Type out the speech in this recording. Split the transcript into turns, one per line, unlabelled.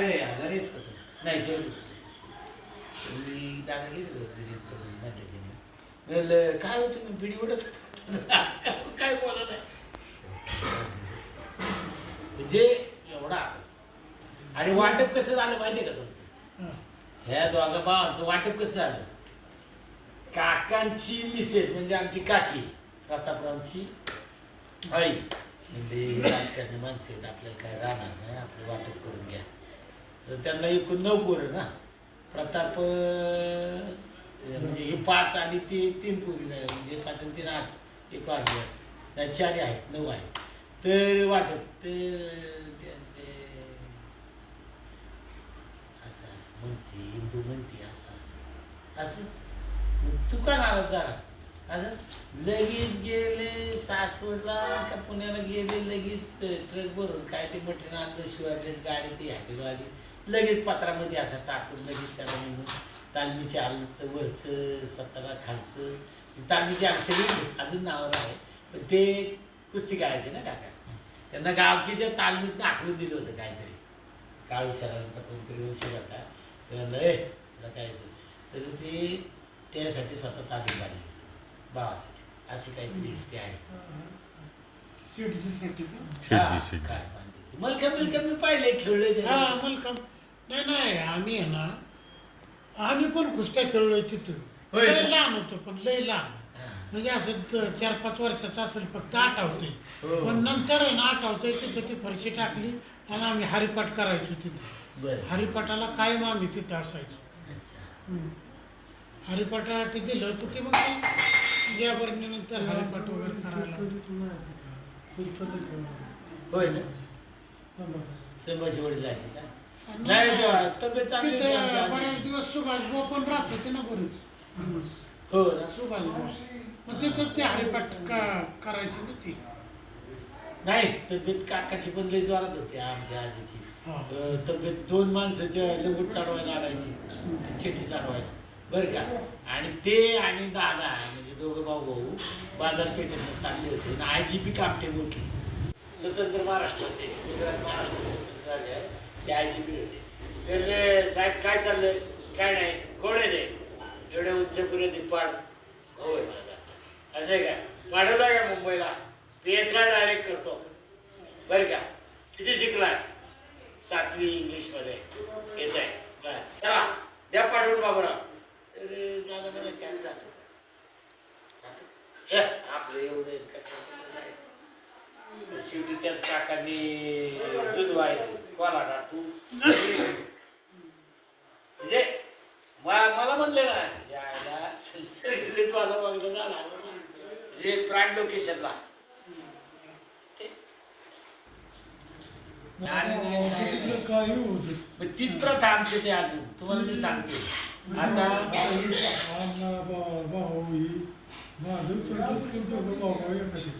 नाही रे घरीच होतो. नाही जेवढी मी दादा गेले होते म्हटलं तिने म्हणलं काय होतं तुम्ही बिडी उडत होता?" काय बोला नाही म्हणजे एवढा. आणि वाटप कसं झालं माहितीये का तुमचं? ह्या दोघा भावांचं वाटप कसं झालं? काकांची मिसेस म्हणजे आमची काकी प्रतापरावची आई. म्हणजे राजकारणी माणसं आपल्याला काय राहणार नाही आपलं वाटप करून घ्या. त्यांना एकूण नऊ पोरं ना. प्रताप म्हणजे हे पाच आणि ते तीन पोरी म्हणजे पाच आणि तीन आठ एक आठ नाही चार आहेत नऊ आहेत तर वाटत तर ते- असं असं म्हणते हिंदू म्हणते असं असं. असं. तू का नाराज झाला. असं लगेच गेले. सासवडला का पुण्याला गेले लगेच ट्रक भरून काय ते मटेरियल आणलं शिवाय गाडी ती हॅटेल आली. लगेच पत्रामध्ये असं टाकून लगेच त्याला म्हणून तालमीचे आलचं वरचं स्वतःला खालचं. तालमीचे आल अजून नावावर आहे. पण ते कुस्ती काढायचे ना काका. त्यांना गावकीच्या तालमीत दाखवून दिलं होतं काहीतरी. काळू सरांचा कोणतरी विषय होता. तर लय तुला काय तर ते त्यासाठी स्वतः तालीम काढली. बाबासाठी अशी काहीतरी हिस्ट्री आहे.
शेटजी,
हा,
शेटजी.
मी पाहिले खेळले ते.
हा मलकम. नाही नाही आम्ही आहे ना आम्ही पण कुस्त्या खेळलोय तिथं.
होय.
लय? लहान होतो पण लय लहान
हा.
म्हणजे असं द- चार पाच वर्षाचं असेल फक्त आठवते
हो.
पण नंतर आहे ना आठवते तिथं ती फरशी टाकली आणि आम्ही हरिपाठ करायचो तिथं.
बरं.
हरिपाठाला कायम आम्ही तिथं असायचो.
अच्छा.
हम्म. हरिपाठासाठी दिलं तर ते मग हरिपाठ वगैरे करायला
होय ना? संभाजी. वडील जायचे का? नाही तेव्हा तब्येत चांगली होती आमच्या
तिथं बरेच
आजीची.
दिवस सुभाष भाऊ पण राहत होते ना बरेच दिवस.
हो ना?
सुभाष भाऊ. मग तिथं ते हरिपाठ का- करायचे ना ती.
नाही तब्येत काकाची पण लई जोरात होती आमच्या आजीची.
हा.
अं, तब्येत दोन माणसाच्या लंगूट चढवायला लागायची.
हम्म.
चिठी चढवायला. बरं का? आणि ते आणि दादा म्हणजे दोघं भाऊ भाऊ बाजारपेठेत चालले होते आणि जी पी कामटे मोठी स्वतंत्र महाराष्ट्राचे गुजरात महाराष्ट्र स्वतंत्र झाले आहे. ते जी पी होते. त्यांना साहेब काय चाललंय? काय नाही? कोण आहे ते? एवढे उच्च पाड. भाऊ होय माझा. असं आहे का? पाठवता का मुंबईला? पी एस आय डायरेक्ट करतो. बरं का. किती शिकलाय? सातवी इंग्लिशमध्ये येत आहे चला द्या पाठवून बाबूराव तर दादा मला काय जातो का? जातो का? हे, आपलं एवढं शेवटी त्याच काकांनी दूध व्हायचं कोला टाकू म्हणजे मला म्हणले ना यायला माझा मागणं झाला म्हणजे प्राण लोकेशनला तीच प्रथा आमची ते अजून तुम्हाला मी सांगते आता
भाऊ भाऊ ही माझं भाऊ एखादी